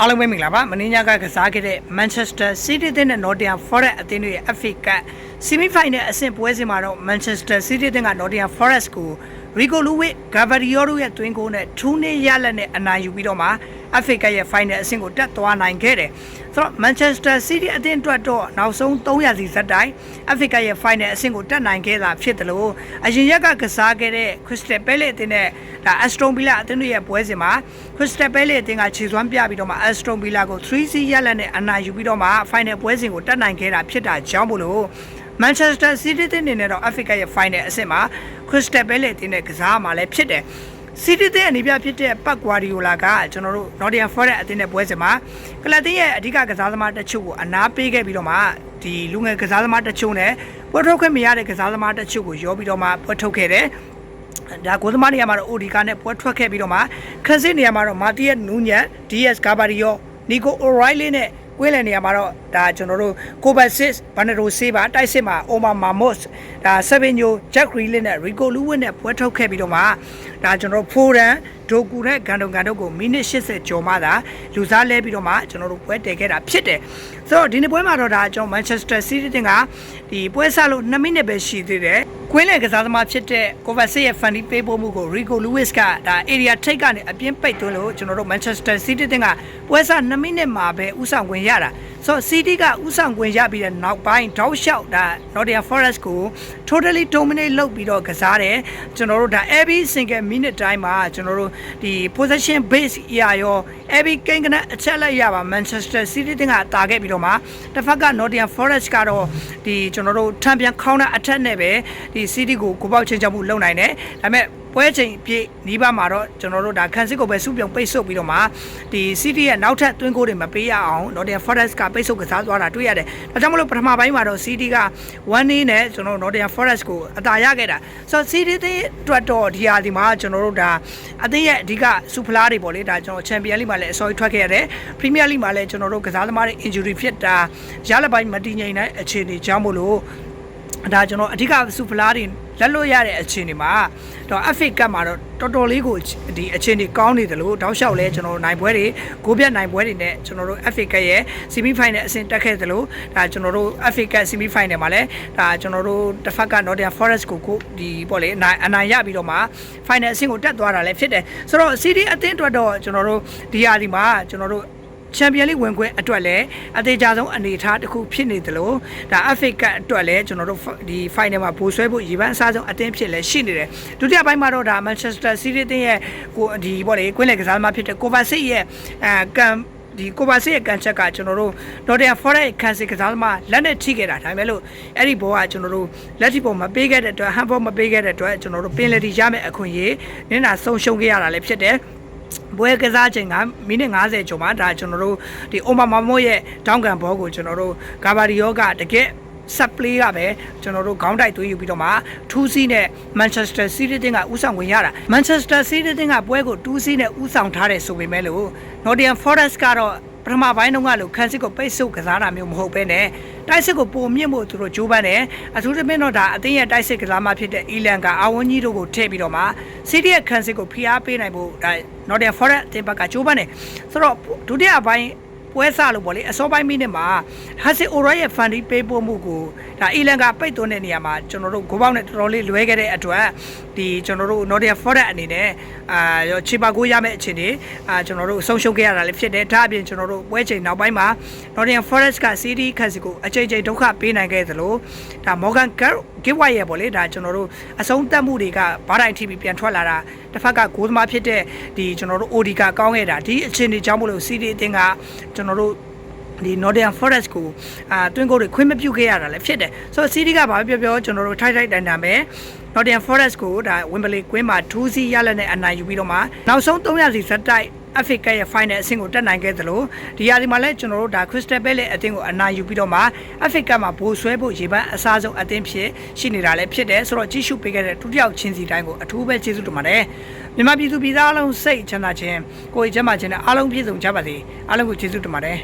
အားလုံးပဲမင်္ဂလာပါမင်းညကကစားခဲ့တဲ့ Manchester City တဲ့ Nottingham Forest အသင်းတို့ရဲ့ FA Cup Semi Final အဆင့်ပွဲစဉ်မှာတော့ Manchester City တဲ့က Nottingham Forest ကို Rico Lewis, Gabriel တို့ရဲ့တွင်းကိုနဲ့ထူးနေရလက်နဲ့အနိုင်ယူပြီးတော့မှ FA Cup ရဲ့ Final အဆင့်ကိုတက်သွားနိုင်ခဲ့တယ်ဆိုတော့ Manchester City အသင်းအတွက်တော့နောက်ဆုံး300စီဇက်တိုင်း FA Cup ရဲ့ Final အဆင့်ကိုတက်နိုင်ခဲ့တာဖြစ်တယ်လို့အရင်ရက်ကကစားခဲ့တဲ့ Crystal Palace အသင်းနဲ့ဒါ Aston Villa အသင်းတို့ရဲ့ပွဲစဉ်မှာ Crystal Palace အသင်းကခြေစွမ်းပြပြီးတော့မှ Aston Villa ကို 3C ရလက်နဲ့အနိုင်ယူပြီးတော့မှ Final ပွဲစဉ်ကိုတက်နိုင်ခဲ့တာဖြစ်တာကြောင့်မို့လို့ Manchester City တင်းနေနဲ့တော့ Africa ရဲ့ Final အဆင့်မှာ Crystal Palace တင်းနဲ့ကစားမှာလည်းဖြစ်တယ်။ City တင်းအနေပြဖြစ်တဲ့ Pep Guardiola ကကျွန်တော်တို့ Nottingham Forest အသင်းနဲ့ပွဲစဉ်မှာကလပ်တင်းရဲ့အဓိကကစားသမားတချို့ကိုအနာပေးခဲ့ပြီးတော့မှဒီလူငယ်ကစားသမားတချို့နဲ့ပွဲထုတ်ခွင့်မရတဲ့ကစားသမားတချို့ကိုရောပြီးတော့မှပွဲထုတ်ခဲ့တယ်။ဒါကိုသမားနေရာမှာတော့ OD ကနဲ့ပွဲထွက်ခဲ့ပြီးတော့မှခန်းစစ်နေရာမှာတော့မာတီယက်နူးညက် DS ဂါဘာရီယောနီ ကိုအိုရိုင်လီနဲ့ကွင်းလယ်နေရာမှာတော့ဒါကျွန်တော်တို့ကိုဘတ်စစ်ဘန်နရိုဆေးပါတိုက်စစ်မှာအိုမာမာမော့စ်ဒါဆဗင်ညိုဂျက်ဂရီလီနဲ့ရီကိုလူးဝစ်နဲ့ပွဲထုတ်ခဲ့ပြီးတော့မှဒါကျွန်တော်တို့ဖိုရန်ဒိုကူနဲ့ဂန်ဒုံဂန်တို့ကိုမိနစ်80ကျော်မှသာလူစားလဲပြီးတော့မှကျွန်တော်တို့ပွဲတည်ခဲ့တာဖြစ်တယ်ဆိုတော့ဒီနေ့ပွဲမှာတော့ဒါကျွန်တော်မန်ချက်စတာစီးတီးတင်ကဒီပွဲဆလို့2မိနစ်ပဲရှိသေးတယ် ကွင်းလယ်ကစားသမားဖြစ်တဲ့ကိုဗတ်စစ်ရဲ့ဖန်ဒီပေးပို့မှုကိုရီကိုလူးဝစ်ကဒါ area ထိတ်ကနေအပြင်းပိတ်သွင်းလို့ကျွန်တော်တို့ Manchester City တင်ကပွဲဆ2မိနစ်မှာပဲဥဆောင်ခွင့်ရတာ ဆိုတော့ City ကဥဆောင်ခွင့်ရပြီးတဲ့နောက်ပိုင်းတောက်လျှောက်ဒါ Nottingham Forest ကို totally dominate လုပ်ပြီးတော့ကစားတယ်ကျွန်တော်တို့ဒါ every single minute တိုင်းမှာကျွန်တော်တို့ဒီ possession base ရရော every ကိန်းကနအချက်လက်ရပါ Manchester City တင်ကတာခဲ့ပြီးတော့မှတစ်ဖက်က Nottingham Forest ကတော့ဒီကျွန်တော်တို့ထံပြန် counter attack နဲ့ပဲဒီ City ကိုကိုပေါက်ချင်းချမှုလုပ်နိုင်တယ်ဒါပေမဲ့ ပွဲချိန်ပြည့်နီးပါးမှာတော့ကျွန်တော်တို့ဒါခန်းစစ်ကိုပဲစုပြုံပိတ်ဆို့ပြီးတော့မှဒီ City ရဲ့နောက်ထပ်တွင်းကိုတွေမပေးရအောင် Nottingham Forest ကပိတ်ဆို့ကစားသွားတာတွေ့ရတယ်။ဒါကြောင့်မလို့ပထမပိုင်းမှာတော့ City က1 day နဲ့ကျွန်တော်တို့ Nottingham Forest ကိုအသာရခဲ့တာ။ဆိုတော့ City တဲ့အတွက်တော့ဒီဟာဒီမှာကျွန်တော်တို့ဒါအသင်းရဲ့အဓိကစူဖလားတွေပေါ့လေဒါကျွန်တော် Champion League မှာလည်းအစောကြီးထွက်ခဲ့ရတယ်။ Premier League မှာလည်းကျွန်တော်တို့ကစားသမားတွေ injury ဖြစ်တာရလက်ပိုင်းမတည်ငြိမ်တဲ့အခြေအနေကြောင့်မို့လို့ဒါကျွန်တော်အဓိကစူဖလားတွေ လက်လွတ်ရတဲ့အခြေအနေမှာတော့ FA Cup မှာတော့တော်တော်လေးကိုဒီအခြေအနေကောင်းနေတယ်လို့တောက်လျှောက်လဲကျွန်တော်တို့နိုင်ပွဲတွေကိုပြတ်နိုင်ပွဲတွေနဲ့ကျွန်တော်တို့ FA Cup ရဲ့ semi final အဆင့်တက်ခဲ့တယ်လို့ဒါကျွန်တော်တို့ FA Cup semi final မှာလဲဒါကျွန်တော်တို့တစ်ဖက်က Nottingham Forest ကိုကိုဒီပေါ့လေအနိုင်အနိုင်ရပြီးတော့မှ final အဆင့်ကိုတက်သွားတာလည်းဖြစ်တယ်ဆိုတော့ CD အသင်းအတွက်တော့ကျွန်တော်တို့ဒီဟာဒီမှာကျွန်တော်တို့ ချန်ပီယံလိဝင်ခွင့်အတွက်လည်းအသေးကြဆုံးအနေအထားတစ်ခုဖြစ်နေတယ်လို့ဒါ FA Cup အတွက်လည်းကျွန်တော်တို့ဒီ final မှာပိုဆွဲဖို့ရည်ပန်းအစားဆုံးအသင်းဖြစ်လည်းရှိနေတယ်ဒုတိယပိုင်းမှာတော့ဒါ Manchester City အသင်းရဲ့ကိုဒီပေါ့လေကွင်းလယ်ကစားသမားဖြစ်တဲ့ Kovacic ရဲ့အဲကံဒီကိုပါစီရဲ့ကန်ချက်ကကျွန်တော်တို့ Nottingham Forest ခန်းစီကစားသမားလက်နဲ့ထိခဲ့တာဒါပေမဲ့လို့အဲ့ဒီဘောကကျွန်တော်တို့လက်ထိပေါ်မပေးခဲ့တဲ့အတွက်ဟန်ဘောမပေးခဲ့တဲ့အတွက်ကျွန်တော်တို့ပင်လယ်တီရမယ့်အခွင့်အရေးနင်းတာဆုံးရှုံးခဲ့ရတာလည်းဖြစ်တယ် ပွဲကစားချိန်ကမိနစ်90ကျော်မှာဒါကျွန်တော်တို့ဒီအိုမာမမို့ရဲ့တောင်းကန်ဘောကိုကျွန်တော်တို့ဂါဘာဒီယောကတကယ်ဆက်ပလေးကပဲကျွန်တော်တို့ခေါင်းတိုက်သွေးယူပြီးတော့မှထူးစီးနဲ့ Manchester City တင်းကဥဆောင်ဝင်ရတာ Manchester City တင်းကပွဲကိုတူးစီးနဲ့ဥဆောင်ထားတယ်ဆိုပေမဲ့လို့ Nottingham Forest ကတော့ပ ထမပိုင်းတုန်းကလို့ခန်းစစ်ကိုပိတ်ဆို့ကစားတာမျိုးမဟုတ်ပဲနဲ့တိုက်စစ်ကိုပုံမြင့်ဖို့သူတို့ကြိုးပမ်းတယ်အထူးသဖြင့်တော့ဒါအသင်းရဲ့တိုက်စစ်ကစားမှဖြစ်တဲ့အီလန်ကအဝန်းကြီးတို့ကိုထည့်ပြီးတော့မှစီးတီရဲ့ခန်းစစ်ကိုဖိအားပေးနိုင်ဖို့ဒါ Nottingham Forest အသင်းဘက်ကကြိုးပမ်းတယ်ဆိုတော့ဒုတိယပိုင်း ပွဲစလို့ပေါ့လေအစောပိုင်းမိနစ်မှာဟာစစ်အိုရိုရဲ့ဖန်ဒီပေးပို့မှုကိုဒါအီလန်ကပိတ်သွင်းတဲ့နေရာမှာကျွန်တော်တို့ဂိုးပေါက်နဲ့တော်တော်လေးလွဲခဲ့တဲ့အတွက်ဒီကျွန်တော်တို့ Nottingham Forest အနေနဲ့အာရောချီပါကိုရမယ့်အခြေအနေအာကျွန်တော်တို့ဆုံးရှုံးခဲ့ရတာလည်းဖြစ်တယ်ဒါအပြင်ကျွန်တော်တို့ပွဲချိန်နောက်ပိုင်းမှာ Nottingham Forest က CD ခက်စီကိုအကြိမ်ကြိမ်ဒုက္ခပေးနိုင်ခဲ့သလိုဒါ Morgan Giveaway ရဲ့ပေါ့လေဒါကျွန်တော်တို့အဆုံးသတ်မှုတွေကဘားတိုင်းထိပြီးပြန်ထွက်လာတာတစ်ဖက်ကဂိုးသမားဖြစ်တဲ့ဒီကျွန်တော်တို့ OD ကကောင်းခဲ့တာဒီအခြေအနေကြောင့်မလို့ CD အတင်းကကျွန်တော်တို့ဒီ Northern Forest ကိုအာတွင်းကိုတွေခွင့်မပြုခဲ့ရတာလည်းဖြစ်တယ်ဆိုတော့ CD ကဘာပြောပြောကျွန်တော်တို့ထိုက်ထိုက်တန်တန်ပဲ Northern Forest ကိုဒါ Wembley ကွင်းမှာထူးစီးရလက်နဲ့အနိုင်ယူပြီးတော့မှနောက်ဆုံး300စီဇက်တိုက် Africa ရဲ့ final အဆင့်ကိုတက်နိုင်ခဲ့သလိုဒီဟာဒီမှာလည်းကျွန်တော်တို့ဒါ Crystal Palace အသင်းကိုအနိုင်ယူပြီးတော့မှ Africa မှာဘိုးဆွဲဖို့ရေပန်းအစားဆုံးအသင်းဖြစ်ရှိနေတာလည်းဖြစ်တယ်ဆိုတော့ကြီးစုပေးခဲ့တဲ့ဒုတိယချင်းစီတိုင်းကိုအထူးပဲကျေးဇူးတင်ပါတယ်မြန်မာပြည်သူပြည်သားအလုံးစိတ်ချမ်းသာခြင်းကိုယ်ကျန်းမာခြင်းနဲ့အားလုံးပြည့်စုံကြပါစေအားလုံးကိုကျေးဇူးတင်ပါတယ်